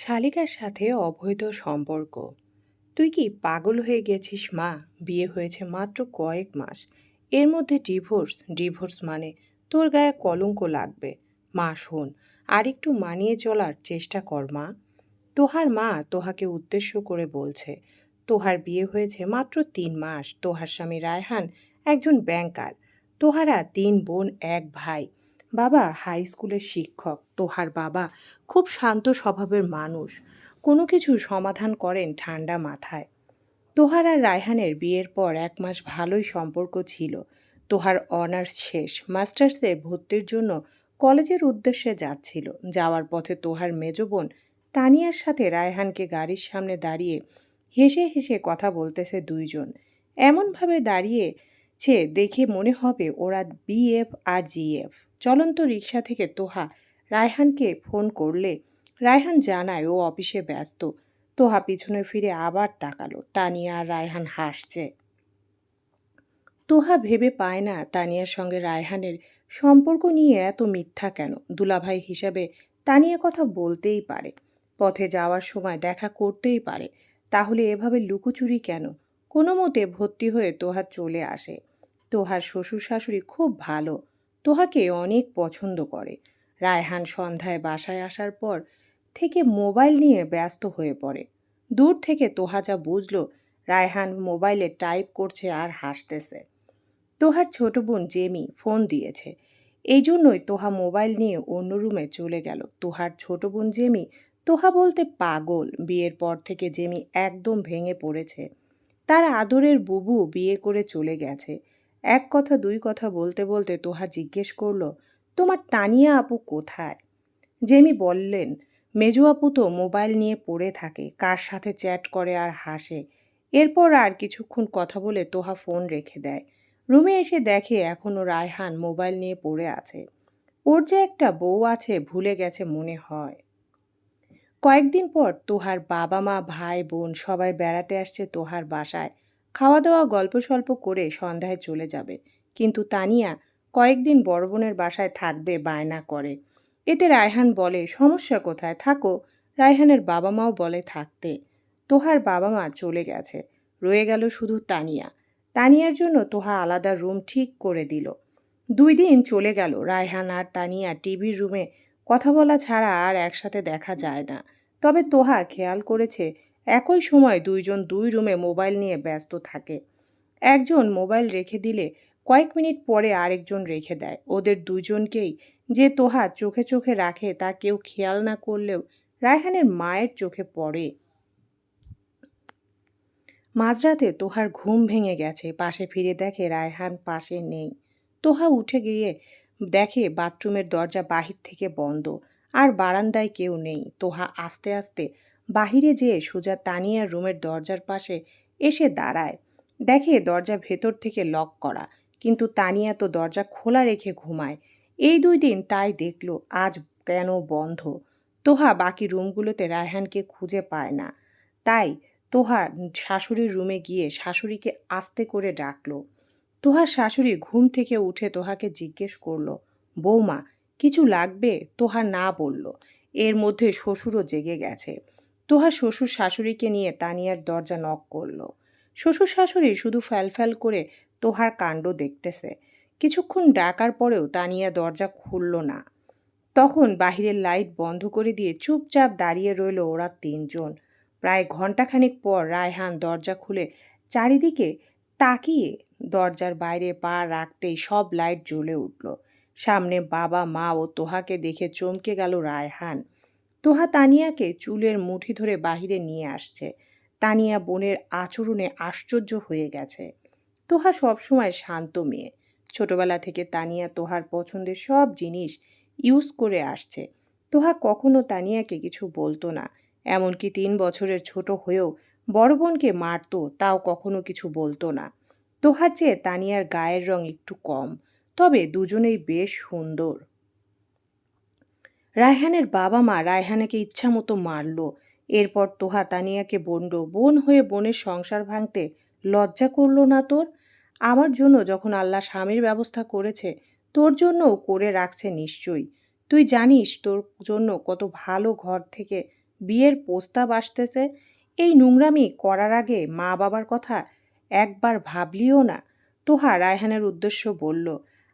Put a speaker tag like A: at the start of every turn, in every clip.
A: শালিকার সাথে অবৈধ সম্পর্ক। তুই কি পাগল হয়ে গেছিস, মা? বিয়ে হয়েছে মাত্র কয়েক মাস। এর মধ্যে ডিভোর্স ডিভোর্স মানে তোর গায়ে কলঙ্ক লাগবে। মা, শোন আর একটু মানিয়ে চলার চেষ্টা কর, মা। তোহার মা তোহাকে উদ্দেশ্য করে বলছে, তোহার বিয়ে হয়েছে মাত্র তিন মাস। তোহার স্বামী রায়হান একজন ব্যাংকার। তোহারা তিন বোন, এক ভাই। বাবা হাই স্কুলের শিক্ষক, তোহার বাবা খুব শান্ত স্বভাবের মানুষ। কোনো কিছু সমাধান করেন ঠান্ডা মাথায়। তোহার আর রায়হানের বিয়ের পর এক মাস ভালোই সম্পর্ক ছিল। তোহার অনার্স শেষ মাস্টার্সে ভর্তির জন্য কলেজের উদ্দেশ্যে যাচ্ছিল। যাওয়ার পথে তোহার মেজ বোন তানিয়ার সাথে রায়হানকে গাড়ির সামনে দাঁড়িয়ে হেসে হেসে কথা বলতেছে দুইজন। এমনভাবে দাঁড়িয়েছে দেখে মনে হবে ওরা বিএফ আর জিএফ চলন্ত রিক্সা থেকে তোহা রায়হানকে ফোন করলে রায়হান জানায় ও অফিসে ব্যস্ত। তোহা পিছনে ফিরে আবার তাকালো। তানিয়া আর রায়হান হাসছে। তোহা ভেবে পায় না তানিয়ার সঙ্গে রায়হানের সম্পর্ক নিয়ে এত মিথ্যা কেন? দুলাভাই হিসাবে তানিয়া কথা বলতেই পারে। পথে যাওয়ার সময় দেখা করতেই পারে। তাহলে এভাবে লুকোচুরি কেন? কোনো মতে ভর্তি হয়ে তোহা চলে আসে। তোহার শ্বশুর শাশুড়ি খুব ভালো। তোহাকে অনেক পছন্দ করে। রায়হান সন্ধ্যায় বাসায় আসার পর থেকে মোবাইল নিয়ে ব্যস্ত হয়ে পড়ে। দূর থেকে তোহা যা বুঝল, রায়হান মোবাইলে টাইপ করছে আর হাসতেছে। তোহার ছোট বোন জেমি ফোন দিয়েছে। এই জন্যই তোহা মোবাইল নিয়ে অন্য রুমে চলে গেল। তোহার ছোট বোন জেমি, তোহা বলতে পাগল, বিয়ের পর থেকে জেমি একদম ভেঙে পড়েছে। তার আদরের বুবু বিয়ে করে চলে গেছে। এক কথা, দুই কথা বলতে বলতে তোহা জিজ্ঞেস করল, তোমার তানিয়া আপু কোথায়? জেমি বললেন, মেজু আপু তো মোবাইল নিয়ে পড়ে থাকে, কার সাথে চ্যাট করে আর হাসে। এরপর আর কিছুক্ষণ কথা বলে তোহা ফোন রেখে দেয়। রুমে এসে দেখে এখনও রায়হান মোবাইল নিয়ে পড়ে আছে। ওর যে একটা বউ আছে, ভুলে গেছে মনে হয়। কয়েকদিন পর তোহার বাবা মা, ভাই, বোন সবাই বেড়াতে আসছে তোহার বাসায়। খাওয়া দাওয়া গল্প স্বল্প করে সন্ধ্যায় চলে যাবে। কিন্তু তানিয়া কয়েকদিন বড় বোনের বাসায় থাকবে, বায়না করে। এতে রায়হান বলে, সমস্যা কোথায়? থাকো। রায়হানের বাবা মাও বলে, থাকতে। তোহার বাবা মা চলে গেছে। রয়ে গেল শুধু তানিয়া। তানিয়ার জন্য তোহা আলাদা রুম ঠিক করে দিল। দুই দিন চলে গেল, রায়হান আর তানিয়া টিভির রুমে কথা বলা ছাড়া আর একসাথে দেখা যায় না। তবে তোহা খেয়াল করেছে একই সময় দুইজন দুই রুমে মোবাইল নিয়ে ব্যস্ত থাকে। একজন মোবাইল রেখে দিলে কয়েক মিনিট পরে আরেকজন রেখে দেয়। ওদের দুজনকেই যে তোহা চোখে চোখে রাখে তা কেউ খেয়াল না করলেও রায়হানের মায়ের চোখে পড়ে। মাঝরাতে তোহার ঘুম ভেঙে গেছে, পাশে ফিরে দেখে রায়হান পাশে নেই। তোহা উঠে গিয়ে দেখে বাথরুমের দরজা বাহির থেকে বন্ধ, আর বারান্দায় কেউ নেই। তোহা আস্তে আস্তে বাহিরে যেয়ে সোজা তানিয়ার রুমের দরজার পাশে এসে দাঁড়ায়। দেখে দরজা ভেতর থেকে লক করা, কিন্তু তানিয়া তো দরজা খোলা রেখে ঘুমায়। এই দুই দিন তাই দেখল আজ কেন বন্ধ। তোহা বাকি রুমগুলোতে রায়হানকে খুঁজে পায় না। তাই তোহা শাশুড়ির রুমে গিয়ে শাশুড়িকে আস্তে করে ডাকলো। তোহার শাশুড়ি ঘুম থেকে উঠে তোহাকে জিজ্ঞেস করল, বৌমা, কিছু লাগবে? তোহা না বলল। এর মধ্যে শ্বশুরও জেগে গেছে। তোহার শ্বশুর শাশুড়িকে নিয়ে তানিয়ার দরজা নক করল। শ্বশুর শাশুড়ি শুধু ফ্যালফ্যাল করে তোহার কাণ্ড দেখতেছে। কিছুক্ষণ ডাকার পরেও তানিয়া দরজা খুলল না। তখন বাহিরের লাইট বন্ধ করে দিয়ে চুপচাপ দাঁড়িয়ে রইল ওরা তিনজন। প্রায় ঘন্টাখানেক পর রায়হান দরজা খুলে চারিদিকে তাকিয়ে দরজার বাইরে পা রাখতেই সব লাইট জ্বলে উঠল। সামনে বাবা, মা ও তোহাকে দেখে চমকে গেল রায়হান। তোহা তানিয়াকে চুলের মুঠি ধরে বাহিরে নিয়ে আসছে। তানিয়া বোনের আচরণে আশ্চর্য হয়ে গেছে। তোহা সবসময় শান্ত মেয়ে। ছোটবেলা থেকে তানিয়া তোহার পছন্দের সব জিনিস ইউজ করে আসছে। তোহা কখনো তানিয়াকে কিছু বলতো না। এমনকি তিন বছরের ছোট হয়েও বড় বোনকে মারতো, তাও কখনো কিছু বলতো না। তোহার চেয়ে তানিয়ার গায়ের রং একটু কম। তবে দুজনেই বেশ সুন্দর। রায়হানের বাবা মা রায়হানাকে ইচ্ছা মতো মারল। এরপর তোহা তানিয়াকে বন্ড, বোন হয়ে বোনের সংসার ভাঙতে লজ্জা করল না তোর? আমার জন্য যখন আল্লাহ স্বামীর ব্যবস্থা করেছে, তোর জন্যও করে রাখছে নিশ্চয়ই। তুই জানিস তোর জন্য কত ভালো ঘর থেকে বিয়ের প্রস্তাব আসতেছে। এই নোংরামি করার আগে মা বাবার কথা একবার ভাবলিও না। তোহা রায়হানের উদ্দেশ্য বলল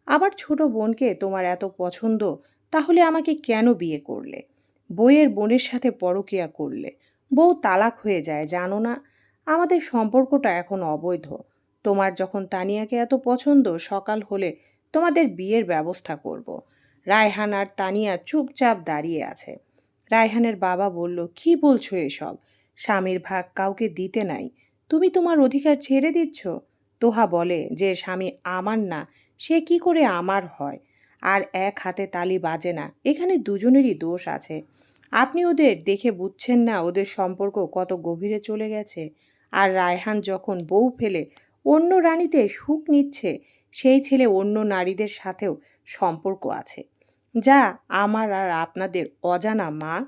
A: আবার ছোট বোনকে তোমার এত পছন্দ তাহলে আমাকে কেন বিয়ে করলে? বইয়ের বোনের সাথে পরকিয়া করলে? বউ তালাক হয়ে যায়, জানো না? আমাদের সম্পর্কটা এখন অবৈধ। তোমার যখন তানিয়াকে এত পছন্দ, সকাল হলে তোমাদের বিয়ের ব্যবস্থা করব। রায়হান আর তানিয়া চুপচাপ দাঁড়িয়ে আছে। রায়হানের বাবা বলল, কি বলছো এসব? স্বামীর ভাগ কাউকে দিতে নাই। তুমি তোমার অধিকার ছেড়ে দিচ্ছ? তোহা বলে যে, স্বামী আমার না, সে কি করে আমার হয়? আর এক হাতে তালি বাজে না। এখানে দুজনেরই দোষ আছে। আপনি ওদের দেখে বুঝছেন না ওদের সম্পর্ক কত গভীরে চলে গেছে। আর রায়হান যখন বউ ফেলে অন্য রানীতে সুখ নিচ্ছে, সেই ছেলে অন্য নারীদের সাথেও সম্পর্ক আছে। যা আমার আর আপনাদের অজানা মা।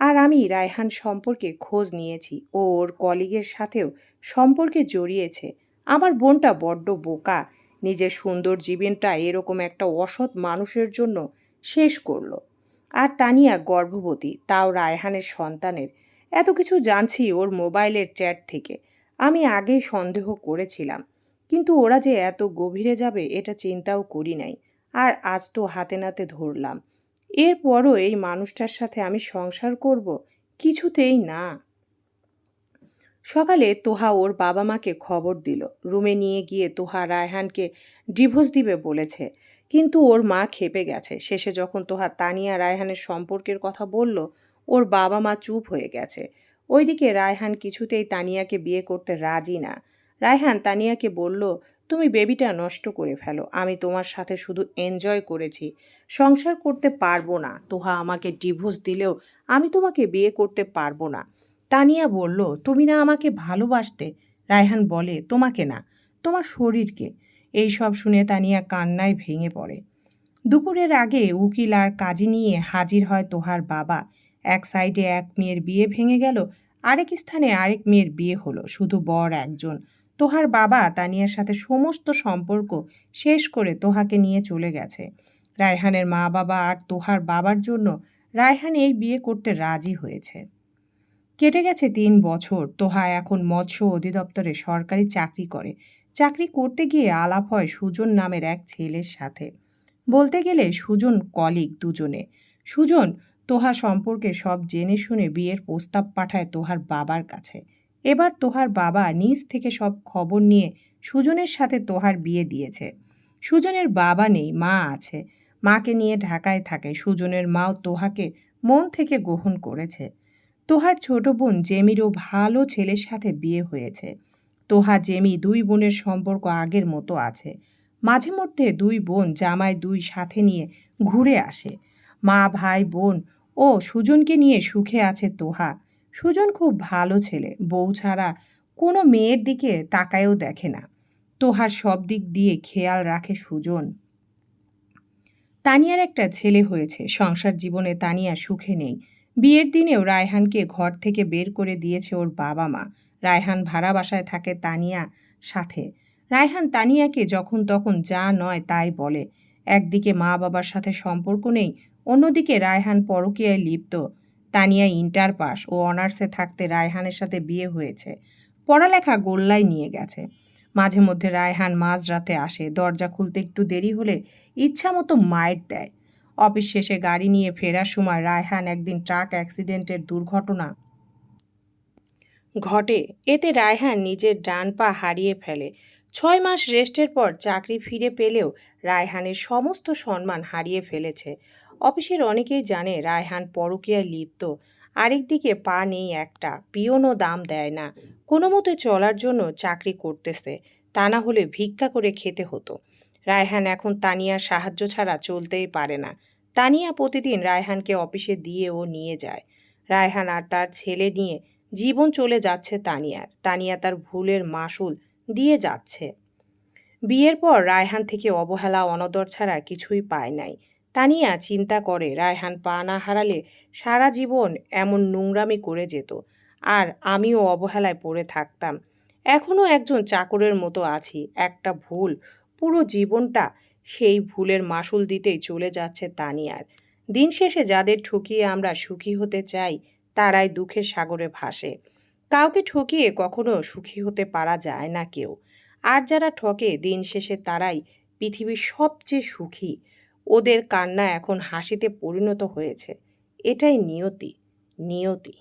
A: আর আমি রায়হান সম্পর্কে খোঁজ নিয়েছি। ও ওর কলিগের সাথেও সম্পর্কে জড়িয়েছে। আমার বোনটা বড্ড বোকা। নিজের সুন্দর জীবনটা এরকম একটা অসৎ মানুষের জন্য শেষ করল। আর তানিয়া গর্ভবতী, তাও রায়হানের সন্তানের। এত কিছু জানছি ওর মোবাইলের চ্যাট থেকে। আমি আগে সন্দেহ করেছিলাম। কিন্তু ওরা যে এত গভীরে যাবে, এটা চিন্তাও করি নাই। আর আজ তো হাতে নাতে ধরলাম। এরপরও এই মানুষটার সাথে আমি সংসার করব? কিছুতেই না। সকালে তোহা ওর বাবা মাকে খবর দিল। রুমে নিয়ে গিয়ে তোহা রায়হানকে ডিভোর্স দিবে বলেছে। কিন্তু ওর মা খেপে গেছে। শেষে যখন তোহা তানিয়া রায়হানের সম্পর্কের কথা বলল, ওর বাবা মা চুপ হয়ে গেছে। ওইদিকে রায়হান কিছুতেই তানিয়াকে বিয়ে করতে রাজি না। রায়হান তানিয়াকে বলল, তুমি বেবিটা নষ্ট করে ফেলো। আমি তোমার সাথে শুধু এনজয় করেছি। সংসার করতে পারব না। তোহা আমাকে ডিভোর্স দিলেও আমি তোমাকে বিয়ে করতে পারব না। তানিয়া বলল, তুমি না আমাকে ভালোবাসতে? রায়হান বলে, তোমাকে না, তোমার শরীরকে। এই সব শুনে তানিয়া কান্নায় ভেঙে পড়ে। দুপুরের আগে উকিল আর কাজী নিয়ে হাজির হয় তোহার বাবা। এক সাইডে এক মেয়ের বিয়ে ভেঙে গেল, আরেক স্থানে আরেক মেয়ের বিয়ে হলো, শুধু বর একজন। তোহার বাবা তানিয়ার সাথে সমস্ত সম্পর্ক শেষ করে তোহাকে নিয়ে চলে গেছে। রায়হানের মা বাবা আর তোহার বাবার জন্য রায়হান এই বিয়ে করতে রাজি হয়েছে। কেটে গেছে তিন বছর। তোহা এখন মৎস্য অধিদপ্তরে সরকারি চাকরি করে। চাকরি করতে গিয়ে আলাপ হয় সুজন নামের এক ছেলের সাথে। বলতে গেলে সুজন কলিগ দুজনে। সুজন, তোহা সম্পর্কে সব জেনে শুনে বিয়ের প্রস্তাব পাঠায় তোহার বাবার কাছে। এবার তোহার বাবা নিজ থেকে সব খবর নিয়ে সুজনের সাথে তোহার বিয়ে দিয়েছে। সুজনের বাবা নেই, মা আছে। মাকে নিয়ে ঢাকায় থাকে। সুজনের মাও তোহাকে মন থেকে গ্রহণ করেছে। তোহার ছোট বোন জেমিরও ভালো ছেলের সাথে বিয়ে হয়েছে। তোহা, জেমি দুই বোনের সম্পর্ক আগের মতো আছে। মাঝে মধ্যে দুই বোন জামাই দুই সাথে নিয়ে ঘুরে আসে। মা, ভাই, বোন ও সুজনকে নিয়ে সুখে আছে তোহা। সুজন খুব ভালো ছেলে, বউ ছাড়া কোনো মেয়ের দিকে তাকায়ও দেখে না। তোহার সব দিক দিয়ে খেয়াল রাখে সুজন। তানিয়ার একটা ছেলে হয়েছে। সংসার জীবনে তানিয়া সুখে নেই। বিয়ের দিনেও রায়হানকে ঘর থেকে বের করে দিয়েছে ওর বাবা মা। রায়হান ভাড়া বাসায় থাকে তানিয়া সাথে। রায়হান তানিয়াকে যখন তখন যা নয় তাই বলে। একদিকে মা বাবার সাথে সম্পর্ক নেই, অন্যদিকে রায়হান পরকীয়ায় লিপ্ত। তানিয়া ইন্টার পাস ও অনার্সে থাকতে রায়হানের সাথে বিয়ে হয়েছে। পড়ালেখা গোল্লায় নিয়ে গেছে। মাঝে মধ্যে রায়হান মাঝরাতে আসে। দরজা খুলতে একটু দেরি হলে ইচ্ছা মতো মায়ের দেয়। অফিস শেষে গাড়ি নিয়ে ফেরার সময় রায়হান একদিন ট্রাক অ্যাক্সিডেন্টের দুর্ঘটনা ঘটে। এতে রায়হান নিজের ডান পা হারিয়ে ফেলে। ছয় মাস রেস্টের পর চাকরি ফিরে পেলেও রায়হানের সমস্ত সম্মান হারিয়ে ফেলেছে। অফিসের অনেকেই জানে রায়হান পরকীয়ায় লিপ্ত। আরেকদিকে পা নেই একটা পিওনও দাম দেয় না। কোনো মতে চলার জন্য চাকরি করতেছে, তা না হলে ভিক্ষা করে খেতে হতো। রায়হান এখন তানিয়ার সাহায্য ছাড়া চলতেই পারে না। তানিয়া প্রতিদিন রায়হানকে অফিসে দিয়ে ও নিয়ে যায়। রায়হান আর তার ছেলে নিয়ে জীবন চলে যাচ্ছে তানিয়ার। তানিয়া তার ভুলের মাসুল দিয়ে যাচ্ছে। বিয়ের পর রায়হান থেকে অবহেলা, অনদর ছাড়া কিছুই পায় নাই। তানিয়া চিন্তা করে রায়হান পা না হারালে সারা জীবন এমন নোংরামি করে যেত। আর আমিও অবহেলায় পড়ে থাকতাম। এখনও একজন চাকরের মতো আছি, একটা ভুল পুরো জীবনটা সেই ভুলের মাসুল দিতেই চলে যাচ্ছে তানিয়ার। দিন শেষে যাদের ঠকিয়ে আমরা সুখী হতে চাই, তারাই দুঃখের সাগরে ভাসে। কাউকে ঠকিয়ে কখনো সুখী হতে পারা যায় না কেউ। আর যারা ঠকে, দিন শেষে তারাই পৃথিবীর সবচেয়ে সুখী। ওদের কান্না এখন হাসিতে পরিণত হয়েছে। এটাই নিয়তি নিয়তি।